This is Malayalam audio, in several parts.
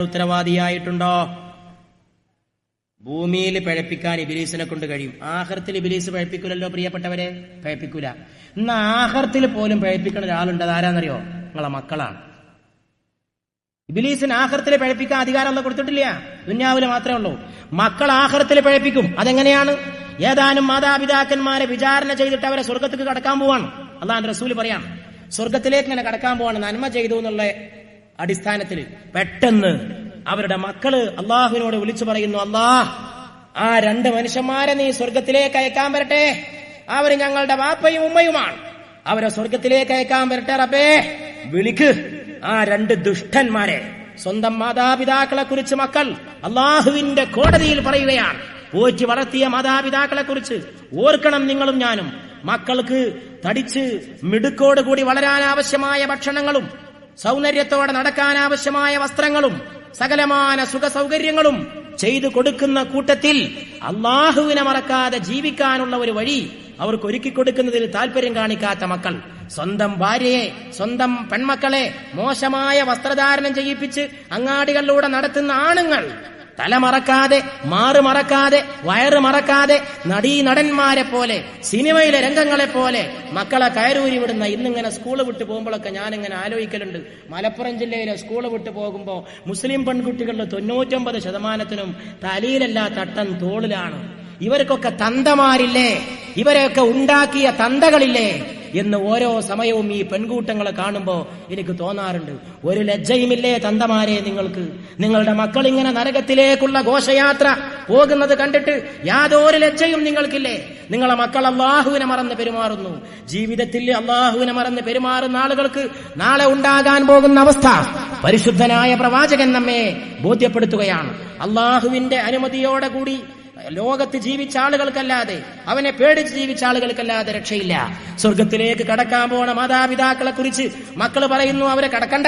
ഉത്തരവാദിയായിട്ടുണ്ടോ? ഭൂമിയിൽ പഴപ്പിക്കാൻ ഇബിലീസിനെ കൊണ്ട് കഴിയും. ആഹർത്തിൽ ഇബിലീസ് പഴപ്പിക്കൂലല്ലോ പ്രിയപ്പെട്ടവരെ? പഴപ്പിക്കൂല. ഇന്ന് ആഹർത്തിൽ പോലും പഴപ്പിക്കുന്ന ഒരാളുണ്ട്. അതാരാന്നറിയോ? നിങ്ങളെ മക്കളാണ്. ഇബിലീസിന് ആഹർത്തിൽ പഴപ്പിക്കാൻ അധികാരം ഒന്നും കൊടുത്തിട്ടില്ല. ദുന്യാവിൽ മാത്രമേ ഉള്ളൂ. മക്കൾ ആഹർത്തിൽ പഴപ്പിക്കും. അതെങ്ങനെയാണ്? ഏതാനും മാതാപിതാക്കന്മാരെ വിചാരണ ചെയ്തിട്ട് അവരെ സ്വർഗത്തേക്ക് കടക്കാൻ പോവാണ്. അള്ളാഹ് റസൂൽ പറയാം. സ്വർഗത്തിലേക്ക് ഇങ്ങനെ കടക്കാൻ പോവാണ് നന്മ ചെയ്തു എന്നുള്ള അടിസ്ഥാനത്തിൽ പെട്ടെന്ന് അവരുടെ മക്കൾ അള്ളാഹുവിനോട് വിളിച്ചു പറയുന്നു അള്ളാഹ് ആ രണ്ട് മനുഷ്യന്മാരെ നീ സ്വർഗത്തിലേക്ക് അയക്കാൻ വരട്ടെ. അവർ ഞങ്ങളുടെ വാപ്പയും ഉമ്മയുമാണ്. അവരെ സ്വർഗത്തിലേക്ക് അയക്കാൻ വരട്ടെ റബ്ബേ. വിളിക്ക്. ആ രണ്ട് ദുഷ്ടന്മാരെ സ്വന്തം മാതാപിതാക്കളെ കുറിച്ച് മക്കൾ അള്ളാഹുവിന്റെ കോടതിയിൽ പറയുകയാണ്. പോറ്റി വളർത്തിയ മാതാപിതാക്കളെ കുറിച്ച് ഓർക്കണം നിങ്ങളും ഞാനും. മക്കൾക്ക് തടിച്ച് മിടുക്കോട് കൂടി വളരാൻ ആവശ്യമായ ഭക്ഷണങ്ങളും സൗന്ദര്യത്തോടെ നടക്കാനാവശ്യമായ വസ്ത്രങ്ങളും സകലമാന സുഖ സൗകര്യങ്ങളും ചെയ്തു കൊടുക്കുന്ന കൂട്ടത്തിൽ അള്ളാഹുവിനെ മറക്കാതെ ജീവിക്കാനുള്ള ഒരു വഴി അവർക്ക് ഒരുക്കി കൊടുക്കുന്നതിൽ താല്പര്യം കാണിക്കാത്ത മക്കൾ സ്വന്തം ഭാര്യയെ സ്വന്തം പെൺമക്കളെ മോശമായ വസ്ത്രധാരണം ചെയ്യിപ്പിച്ച് അങ്ങാടികളിലൂടെ നടത്തുന്ന ആണുങ്ങൾ. തല മറക്കാതെ മാറു മറക്കാതെ വയറ് മറക്കാതെ നടീ നടന്മാരെ പോലെ സിനിമയിലെ രംഗങ്ങളെ പോലെ മക്കളെ കയറൂരി വിടുന്ന ഇന്നിങ്ങനെ സ്കൂൾ വിട്ട് പോകുമ്പോഴൊക്കെ ഞാനിങ്ങനെ ആലോചിക്കലുണ്ട്. മലപ്പുറം ജില്ലയിലെ സ്കൂൾ വിട്ട് പോകുമ്പോൾ മുസ്ലിം പെൺകുട്ടികളുടെ തൊണ്ണൂറ്റൊമ്പത് ശതമാനത്തിനും തലയിലല്ല തട്ടൻ തോളിലാണ്. ഇവർക്കൊക്കെ തന്തമാരില്ലേ? ഇവരെയൊക്കെ ഉണ്ടാക്കിയ തന്തകളില്ലേ? എന്ന് ഓരോ സമയവും ഈ പെൺകൂട്ടങ്ങളെ കാണുമ്പോൾ എനിക്ക് തോന്നാറുണ്ട്. ഒരു ലജ്ജയുമില്ലേ തന്തമാരെ നിങ്ങൾക്ക്? നിങ്ങളുടെ മക്കൾ ഇങ്ങനെ നരകത്തിലേക്കുള്ള ഘോഷയാത്ര പോകുന്നത് കണ്ടിട്ട് യാതൊരു ലജ്ജയും നിങ്ങൾക്കില്ലേ? നിങ്ങളെ മക്കൾ അള്ളാഹുവിനെ മറന്ന് പെരുമാറുന്നു. ജീവിതത്തിൽ അള്ളാഹുവിനെ മറന്ന് പെരുമാറുന്ന ആളുകൾക്ക് നാളെ ഉണ്ടാകാൻ പോകുന്ന അവസ്ഥ പരിശുദ്ധനായ പ്രവാചകൻ നമ്മെ ബോധ്യപ്പെടുത്തുകയാണ്. അള്ളാഹുവിന്റെ അനുമതിയോടെ കൂടി ലോകത്ത് ജീവിച്ച ആളുകൾക്കല്ലാതെ അവനെ പേടിച്ച് ജീവിച്ച ആളുകൾക്കല്ലാതെ രക്ഷയില്ല. സ്വർഗത്തിലേക്ക് കടക്കാൻ പോണ മാതാപിതാക്കളെ കുറിച്ച് മക്കൾ പറയുന്നു അവരെ കടക്കണ്ട.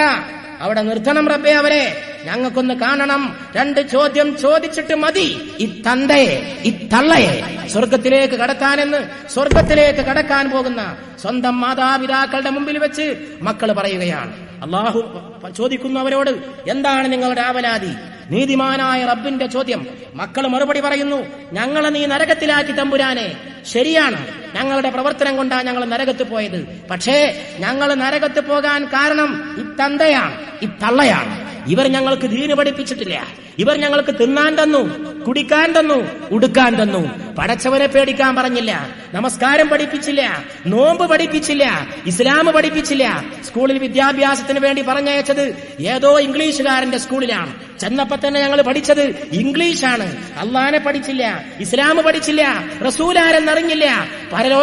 അവിടെ നിർത്തണം റബ്ബേ അവരെ. ഞങ്ങൾക്കൊന്ന് കാണണം. രണ്ട് ചോദ്യം ചോദിച്ചിട്ട് മതി. ഈ തന്തയെ ഈ തള്ളയെ സ്വർഗത്തിലേക്ക് കടത്താനെന്ന് സ്വർഗത്തിലേക്ക് കടക്കാൻ പോകുന്ന സ്വന്തം മാതാപിതാക്കളുടെ മുമ്പിൽ വെച്ച് മക്കൾ പറയുകയാണ്. അള്ളാഹു ചോദിക്കുന്നു അവരോട് എന്താണ് നിങ്ങളുടെ ആവലാതി? നീതിമാനായ റബ്ബിന്റെ ചോദ്യം. മക്കൾ മറുപടി പറയുന്നു ഞങ്ങളെ നീ നരകത്തിലാക്കി തമ്പുരാനെ. ശരിയാണ് ഞങ്ങളുടെ പ്രവർത്തനം കൊണ്ടാണ് ഞങ്ങൾ നരകത്ത് പോയത്. പക്ഷേ ഞങ്ങൾ നരകത്ത് പോകാൻ കാരണം ഇത്തന്തയാണ് ഇത്തള്ളയാണ് ഇവർ ഞങ്ങൾക്ക് ദീന് പഠിപ്പിച്ചിട്ടില്ല. ഇവർ ഞങ്ങൾക്ക് തിന്നാൻ തന്നു കുടിക്കാൻ തന്നു ഉടുക്കാൻ തന്നു. പടച്ചവനെ പേടിക്കാൻ പറഞ്ഞില്ല. നമസ്കാരം പഠിപ്പിച്ചില്ല നോമ്പ് പഠിപ്പിച്ചില്ല ഇസ്ലാം പഠിപ്പിച്ചില്ല. സ്കൂളിൽ വിദ്യാഭ്യാസത്തിന് വേണ്ടി പറഞ്ഞയച്ചത് ഏതോ ഇംഗ്ലീഷുകാരന്റെ സ്കൂളിലാണ്. ചെന്നപ്പോ തന്നെ ഞങ്ങൾ പഠിച്ചത് ഇംഗ്ലീഷാണ്. അള്ളാനെ പഠിച്ചില്ല ഇസ്ലാം പഠിച്ചില്ല റസൂലാരെന്നറിഞ്ഞില്ല. പരലോ